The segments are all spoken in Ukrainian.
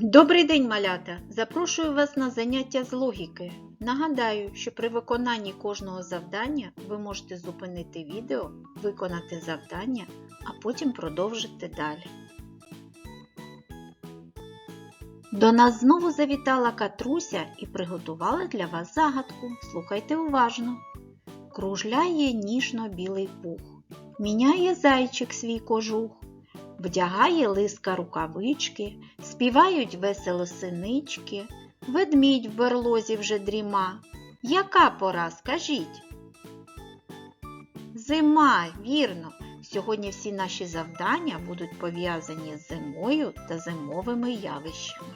Добрий день, малята! Запрошую вас на заняття з логіки. Нагадаю, що при виконанні кожного завдання ви можете зупинити відео, виконати завдання, а потім продовжити далі. До нас знову завітала Катруся і приготувала для вас загадку. Слухайте уважно. Кружляє ніжно-білий пух, міняє зайчик свій кожух, вдягає лиска рукавички, співають весело синички, ведмідь в берлозі вже дріма. Яка пора, скажіть? Зима, вірно. Сьогодні всі наші завдання будуть пов'язані з зимою та зимовими явищами.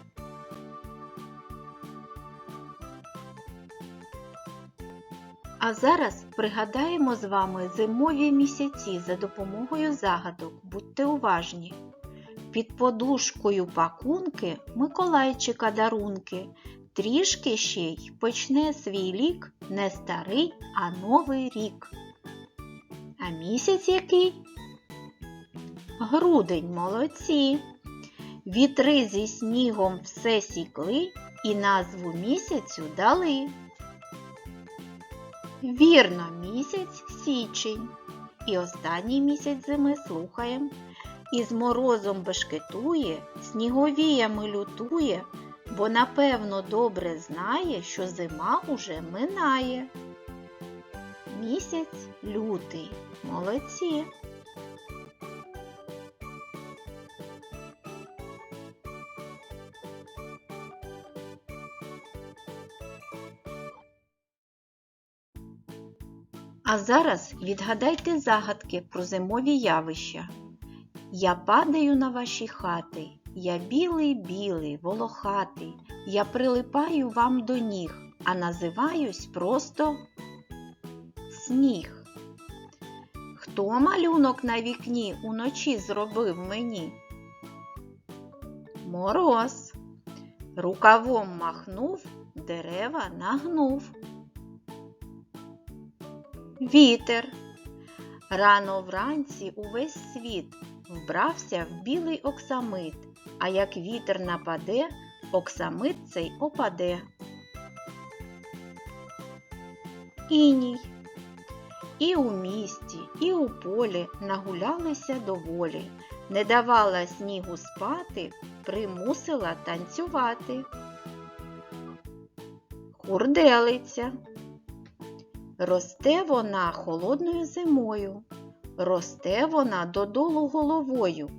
А зараз пригадаємо з вами зимові місяці за допомогою загадок. Будьте уважні. Під подушкою пакунки Миколайчика дарунки. Трішки ще й почне свій лік не старий, а новий рік. А місяць який? Грудень молодці. Вітри зі снігом все сікли і назву місяцю дали. Вірно, місяць січень. І останній місяць зими слухаєм. Із морозом бешкетує, сніговіями лютує, бо напевно добре знає, що зима уже минає. Місяць лютий. Молодці. А зараз відгадайте загадки про зимові явища. Я падаю на ваші хати, я білий білий, волохатий, я прилипаю вам до ніг, а називаюсь просто сніг. Хто малюнок на вікні уночі зробив мені? Мороз. Рукавом махнув, дерева нагнув. Вітер. Рано вранці увесь світ вбрався в білий оксамит, а як вітер нападе, оксамит цей опаде. Іній. І у місті, і у полі нагулялися доволі, не давала снігу спати, примусила танцювати. Хурделиця. Росте вона холодною зимою, росте вона додолу головою,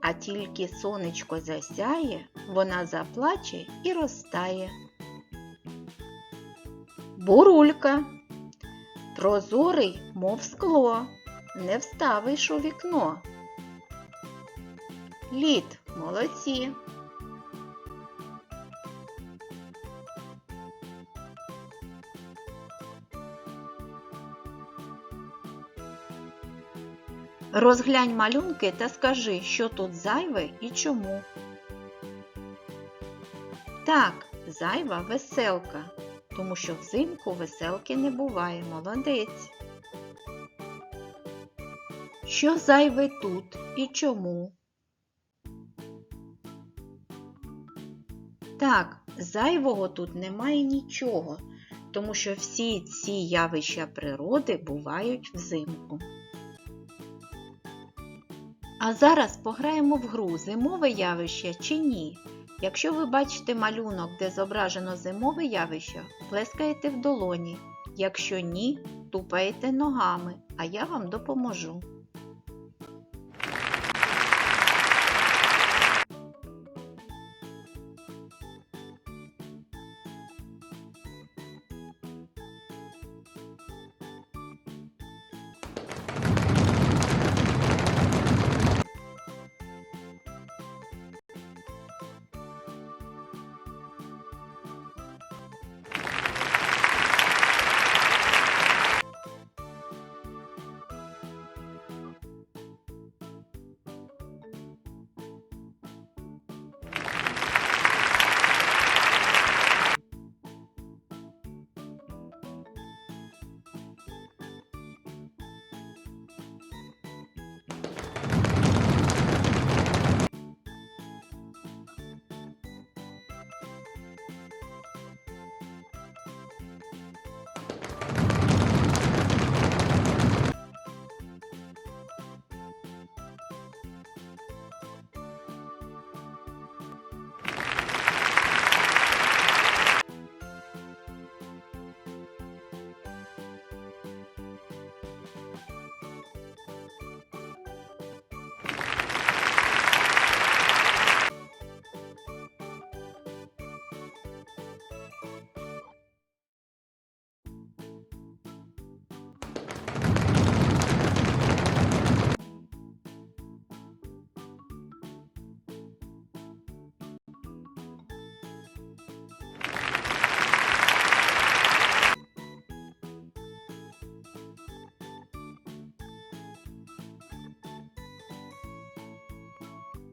а тільки сонечко засяє, вона заплаче і розтає. Бурулька. Прозорий, мов скло, не вставиш у вікно. Лід, молодці. Розглянь малюнки та скажи, що тут зайве і чому. Так, зайва веселка, тому що взимку веселки не буває, молодець. Що зайве тут і чому? Так, зайвого тут немає нічого, тому що всі ці явища природи бувають взимку. А зараз пограємо в гру зимове явище чи ні. Якщо ви бачите малюнок, де зображено зимове явище, плескаєте в долоні. Якщо ні, тупаєте ногами, а я вам допоможу.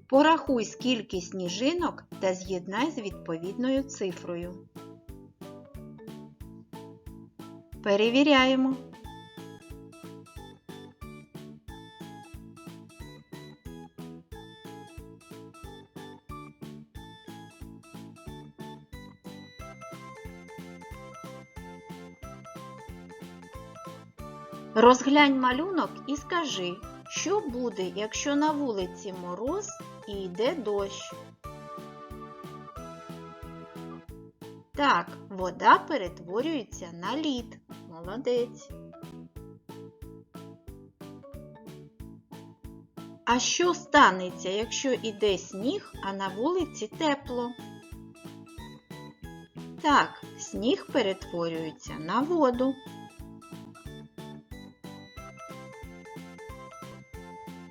Порахуй, скільки сніжинок та з'єднай з відповідною цифрою. Перевіряємо. Розглянь малюнок і скажи, що буде, якщо на вулиці мороз і йде дощ. Так, вода перетворюється на лід. Молодець. А що станеться, якщо іде сніг, а на вулиці тепло? Так, сніг перетворюється на воду.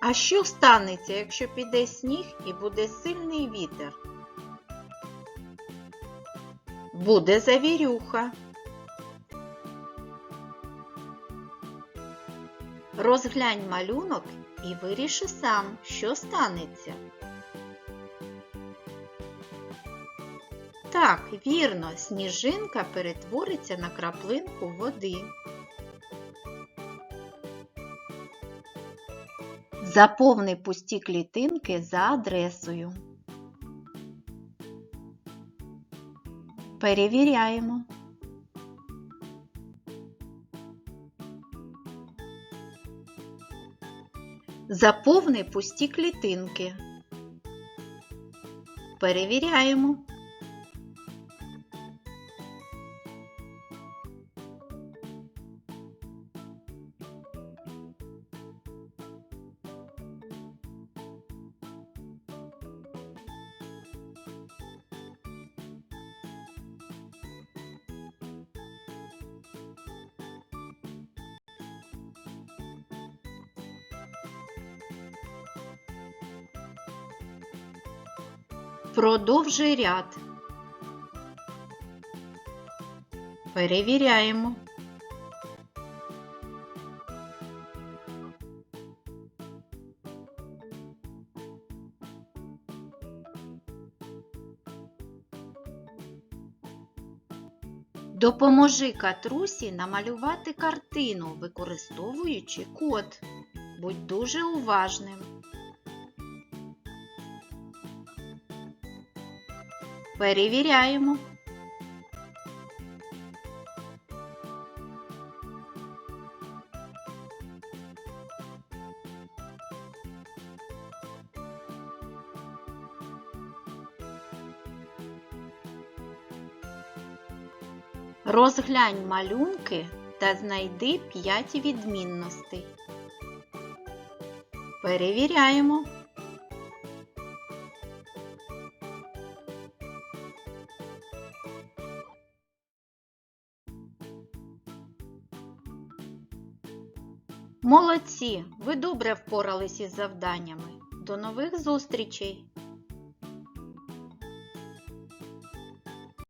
А що станеться, якщо піде сніг і буде сильний вітер? Буде завірюха. Розглянь малюнок і виріши сам, що станеться. Так, вірно, сніжинка перетвориться на краплинку води. Заповни пусті клітинки за адресою. Перевіряємо. Заповни пусті клітинки. Перевіряємо. Продовжуй ряд. Перевіряємо. Допоможи катрусі намалювати картину, використовуючи код. Будь дуже уважним. Перевіряємо. Розглянь малюнки та знайди 5 відмінностей. Перевіряємо. Молодці! Ви добре впорались із завданнями. До нових зустрічей!